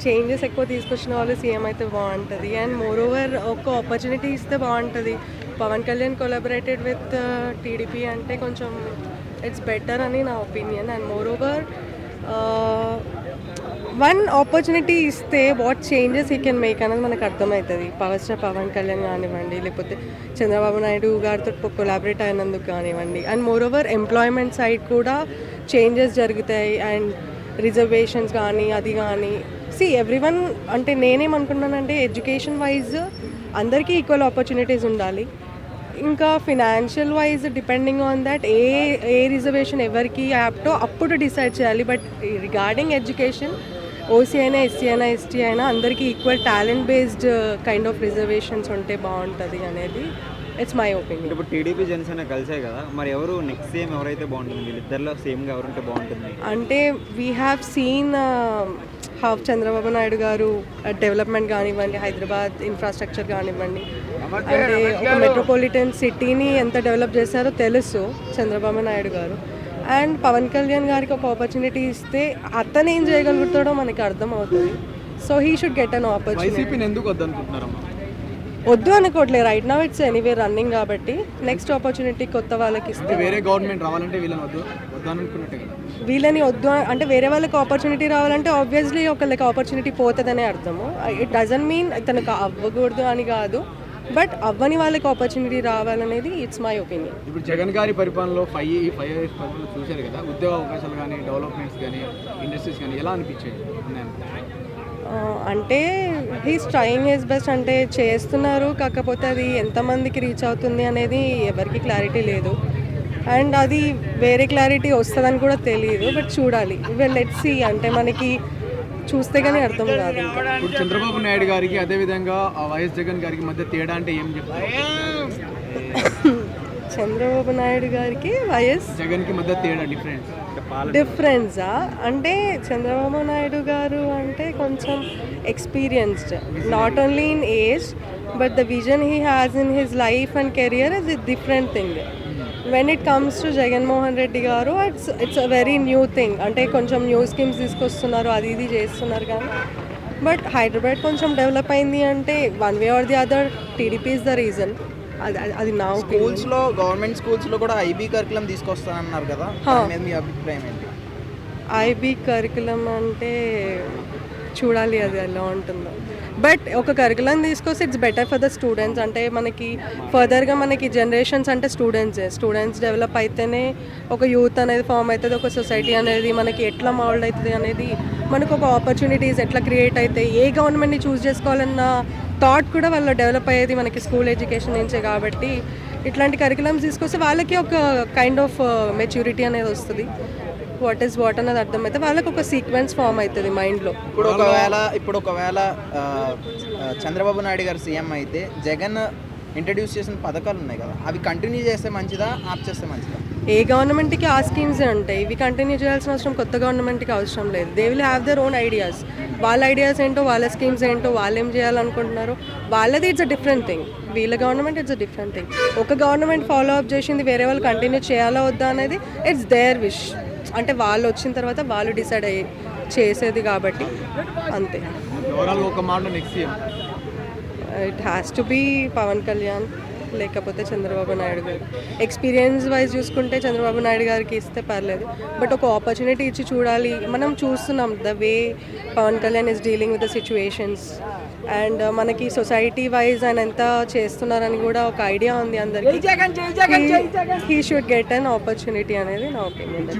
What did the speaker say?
Changes ఎక్కువ తీసుకొచ్చిన వాళ్ళు సీఎం అయితే బాగుంటుంది. అండ్ మోర్ ఓవర్ ఒక ఆపర్చునిటీ ఇస్తే బాగుంటుంది. Pavan Kalyan collaborated with TDP అంటే కొంచెం ఇట్స్ బెటర్ అని నా opinion and moreover one opportunity ఇస్తే what changes he can make అనేది మనకు అర్థమవుతుంది. పవర్ స్టార్ పవన్ కళ్యాణ్ కానివ్వండి లేకపోతే చంద్రబాబు నాయుడు గారితో కొలాబరేట్ అయినందుకు కానివ్వండి. And more over employment side కూడా చేంజెస్ జరుగుతాయి. అండ్ రిజర్వేషన్స్ కానీ అది కానీ. సి ఎవ్రీవన్ అంటే నేనేమనుకున్నానంటే ఎడ్యుకేషన్ వైజ్ అందరికీ ఈక్వల్ ఆపర్చునిటీస్ ఉండాలి. ఇంకా financial wise depending on that a a reservation ఎవరికి యాప్టో అప్పుడు డిసైడ్ చేయాలి. బట్ రిగార్డింగ్ ఎడ్యుకేషన్ ఓసీ అయినా ఎస్సీ అయినా ఎస్టీ అయినా అందరికీ equal talent based kind of reservations ఉంటే బాగుంటుంది అనేది ఇట్స్ మై ఒపీనియన్ ఇప్పుడు టీడీపీ జనసేన కలిసాయి కదా మరి ఎవరు నెక్స్ట్ సీఎం ఎవరైతే బాగుంటుంది? వీళ్ళిద్దరిలో సేమ్గా ఎవరుంటే బాగుంటుంది? అంటే we have seen how Chandrababu Naidu garu development కానివ్వండి హైదరాబాద్ ఇన్ఫ్రాస్ట్రక్చర్ కానివ్వండి అంటే ఒక మెట్రోపాలిటన్ సిటీని ఎంత డెవలప్ చేశారో తెలుసు చంద్రబాబు నాయుడు గారు. అండ్ పవన్ కళ్యాణ్ గారికి ఒక ఆపర్చునిటీ ఇస్తే అతను ఏం చేయగలుగుతాడో మనకి అర్థం అవుతుంది so he should get an opportunity ఎందుకు వద్దనుకుంటున్నారమ్మా? వద్దు అనుకోవట్లేదు. Right now it's anyway running కాబట్టి నెక్స్ట్ ఆపర్చునిటీ కొత్త వాళ్ళకి ఇస్తే. వేరే గవర్నమెంట్ రావాలంటే వీళ్ళని వద్దు. కదా. వీళ్ళని వద్దు అంటే వేరే వాళ్ళకి ఆపర్చునిటీ రావాలంటే ఆబ్వియస్లీ ఒకళ్ళకి ఆపర్చునిటీ పోతుందనే అర్థము. ఇట్ డజన్ మీన్ తనకు అవ్వకూడదు అని కాదు. బట్ అవ్వని వాళ్ళకి ఆపర్చునిటీ రావాలనేది ఇట్స్ మై ఒపీనియన్ ఇప్పుడు జగన్ గారి పరిపాలనలో ఫైవ్ ఈ ఫైవ్ ఇయర్స్ పరిపాలన చూశారు కదా ఉద్యోగ అవకాశాలు కానీ డెవలప్మెంట్స్ కానీ ఇండస్ట్రీస్ కానీ ఎలా అనిపించాయి? అంటే హీస్ ట్రయింగ్ హిస్ బెస్ట్ అంటే చేస్తున్నారు కాకపోతే అది ఎంతమందికి రీచ్ అవుతుంది అనేది ఎవరికి క్లారిటీ లేదు. అండ్ అది వేరే క్లారిటీ వస్తుందని కూడా తెలియదు బట్ చూడాలి. వెల్ లెట్ సి అంటే మనకి చూస్తే కానీ అర్థం కాదు. ఇప్పుడు చంద్రబాబు నాయుడు గారికి అదేవిధంగా ఆ వైఎస్ జగన్ గారికి మధ్య తేడా అంటే ఏం చెప్తారు? చంద్రబాబు నాయుడు గారికి వైఎస్ జగన్కి మధ్య తేడా డిఫరెన్స్ డిఫరెన్సా? అంటే చంద్రబాబు నాయుడు గారు అంటే కొంచెం experienced not only in age but the vision he has in his life and career is a different thing when it comes to Jaganmohan Reddy garu it's it's a very new thing అంటే కొంచెం new schemes తీసుకొస్తున్నారు అది ఇది చేస్తున్నారు కానీ. But Hyderabad కొంచెం develop అయింది అంటే one way or the other TDP is the reason అది నా ఒపీనియన్ స్కూల్స్లో గవర్నమెంట్ స్కూల్స్లో కూడా ఐబీ కరికులం తీసుకొస్తానన్నారు కదా? మీ అభిప్రాయం ఏంటి? ఐబీ కరికులం అంటే చూడాలి అది ఎలా ఉంటుందో. బట్ ఒక కరికులం తీసుకొస్తే it's better for the students అంటే మనకి ఫర్దర్గా మనకి జనరేషన్స్ అంటే స్టూడెంట్సే స్టూడెంట్స్ డెవలప్ అయితేనే ఒక యూత్ అనేది ఫామ్ అవుతుంది ఒక సొసైటీ అనేది మనకి ఎట్లా మౌల్డ్ అవుతుంది అనేది మనకు ఒక ఆపర్చునిటీస్ ఎట్లా క్రియేట్ అవుతాయి ఏ గవర్నమెంట్ని చూస్ చేసుకోవాలన్న థాట్ కూడా వాళ్ళు డెవలప్ అయ్యేది మనకి స్కూల్ ఎడ్యుకేషన్ నుంచే కాబట్టి ఇట్లాంటి కరికులమ్స్ తీసుకొస్తే వాళ్ళకి ఒక కైండ్ ఆఫ్ మెచ్యూరిటీ అనేది వస్తుంది. వాట్ ఈస్ వాట్ అన్నది అర్థమైతే వాళ్ళకి ఒక సీక్వెన్స్ ఫామ్ అవుతుంది మైండ్లో ఇప్పుడు ఒకవేళ ఇప్పుడు ఒకవేళ చంద్రబాబు నాయుడు గారు సీఎం అయితే జగన్ ఇంట్రడ్యూస్ చేసిన పథకాలు ఉన్నాయి కదా అవి కంటిన్యూ చేస్తే మంచిదా ఆప్ చేస్తే మంచిదా? ఏ గవర్నమెంట్కి ఆ స్కీమ్స్ ఉంటాయి ఇవి కంటిన్యూ చేయాల్సిన అవసరం కొత్త గవర్నమెంట్కి అవసరం లేదు. They will have their own ideas వాళ్ళ ఐడియాస్ ఏంటో వాళ్ళ స్కీమ్స్ ఏంటో వాళ్ళు ఏం చేయాలనుకుంటున్నారో వాళ్ళది ఇట్స్ అ డిఫరెంట్ థింగ్ వీళ్ళ government it's a different thing ఒక గవర్నమెంట్ ఫాలో అప్ చేసింది వేరే వాళ్ళు కంటిన్యూ చేయాలా వద్దా అనేది ఇట్స్ దేర్ విష్ అంటే వాళ్ళు వచ్చిన తర్వాత వాళ్ళు డిసైడ్ అయ్యి చేసేది కాబట్టి అంతే. It has to be Pavan Kalyan. లేకపోతే చంద్రబాబు నాయుడు గారు. ఎక్స్పీరియన్స్ వైజ్ చూసుకుంటే చంద్రబాబు నాయుడు గారికి ఇస్తే పర్లేదు. బట్ ఒక ఆపర్చునిటీ ఇచ్చి చూడాలి. మనం చూస్తున్నాం the way Pavan Kalyan is dealing with the situations and మనకి సొసైటీ వైజ్ ఆయన ఎంత చేస్తున్నారని కూడా ఒక ఐడియా ఉంది అందరికి. He should get an opportunity అనేది నా ఒపీనియన్